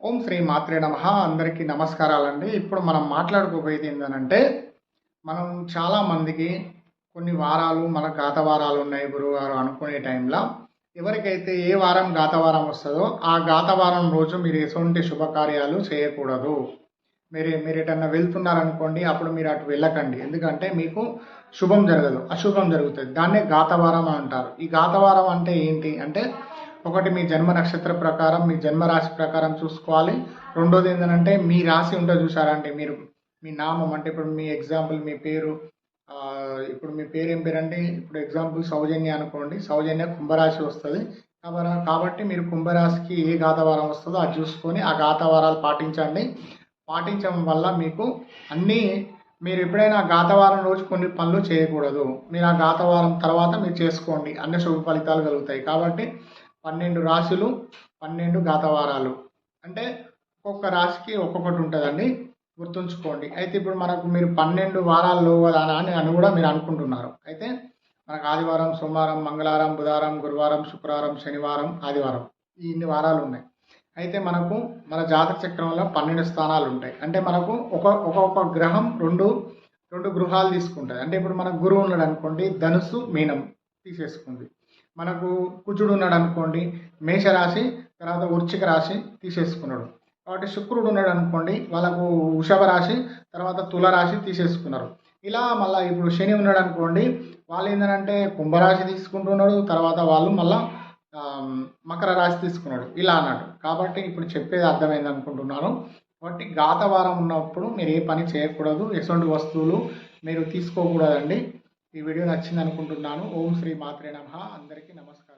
ఓం శ్రీ మాత్రే నమ. అందరికీ నమస్కారాలండి. ఇప్పుడు మనం మాట్లాడుకోబోయేది ఏంటంటే మనం చాలా మందికి కొన్ని వారాలు మన గాత వారాలు ఉన్నాయి గురువారం అనుకునే టైంలో ఎవరికైతే ఏ వారం గాత వారం వస్తుందో ఆ గాత వారం రోజు మీరు ఎటువంటి శుభకార్యాలు చేయకూడదు. మీరు మీరు ఎటన్నా వెళ్తున్నారనుకోండి అప్పుడు మీరు అటు వెళ్ళకండి. ఎందుకంటే మీకు శుభం జరగదు అశుభం జరుగుతుంది. దాన్నే గాతవారం అని అంటారు. ఈ గాతవారం అంటే ఏంటి? అంటే ఒకటి మీ జన్మ నక్షత్ర ప్రకారం మీ జన్మ రాశి ప్రకారం చూసుకోవాలి. రెండోది ఏంటంటే మీ రాశి ఉంటే చూసారంటే మీరు మీ నామం అంటే ఇప్పుడు మీ ఎగ్జాంపుల్ మీ పేరు ఇప్పుడు మీ పేరు ఏం పేరు అంటే ఇప్పుడు ఎగ్జాంపుల్ సౌజన్య అనుకోండి. సౌజన్య కుంభరాశి వస్తుంది. కాబట్టి మీరు కుంభరాశికి ఏ గాతవారం వస్తుందో అది చూసుకొని ఆ గాతవారాలు పాటించండి. పాటించడం వల్ల మీకు అన్నీ మీరు ఎప్పుడైనా గాతవారం రోజు కొన్ని పనులు చేయకూడదు. మీరు ఆ గాతవారం తర్వాత మీరు చేసుకోండి. అన్ని శుభ ఫలితాలు కలుగుతాయి. కాబట్టి పన్నెండు రాశులు పన్నెండు గాతవారాలు అంటే ఒక్కొక్క రాశికి ఒక్కొక్కటి ఉంటుందండి. గుర్తుంచుకోండి. అయితే ఇప్పుడు మనకు మీరు పన్నెండు వారాల్లో కదా అని అని కూడా మీరు అనుకుంటున్నారు. అయితే మనకు ఆదివారం సోమవారం మంగళవారం బుధవారం గురువారం శుక్రవారం శనివారం ఆదివారం ఈ ఇన్ని వారాలు ఉన్నాయి. అయితే మనకు మన జాతక చక్రంలో పన్నెండు స్థానాలు ఉంటాయి. అంటే మనకు ఒక ఒక్కొక్క గ్రహం రెండు రెండు గృహాలు తీసుకుంటుంది. అంటే ఇప్పుడు మనకు గురువు ఉన్నాడు అనుకోండి ధనుసు మీనం తీసేసుకుంది. మనకు కుజుడు ఉన్నాడు అనుకోండి మేషరాశి తర్వాత వృచ్చిక రాశి తీసేసుకున్నాడు. కాబట్టి శుక్రుడు ఉన్నాడు అనుకోండి వాళ్ళకు వృషభ రాశి తర్వాత తుల రాశి తీసేసుకున్నారు. ఇలా మళ్ళీ ఇప్పుడు శని ఉన్నాడు అనుకోండి వాళ్ళు ఏంటంటే కుంభరాశి తీసుకుంటున్నాడు తర్వాత వాళ్ళు మళ్ళీ మకర రాశి తీసుకున్నాడు. ఇలా అన్నాడు. కాబట్టి ఇప్పుడు చెప్పేది అర్థమైంది అనుకుంటున్నాను. కాబట్టి గాతవారం ఉన్నప్పుడు మీరు ఏ పని చేయకూడదు. ఎటువంటి వస్తువులు మీరు తీసుకోకూడదండి. ఈ వీడియో నచ్చింది అనుకుంటున్నాను. ఓం శ్రీ మాత్రే నమ. అందరికీ నమస్కారం.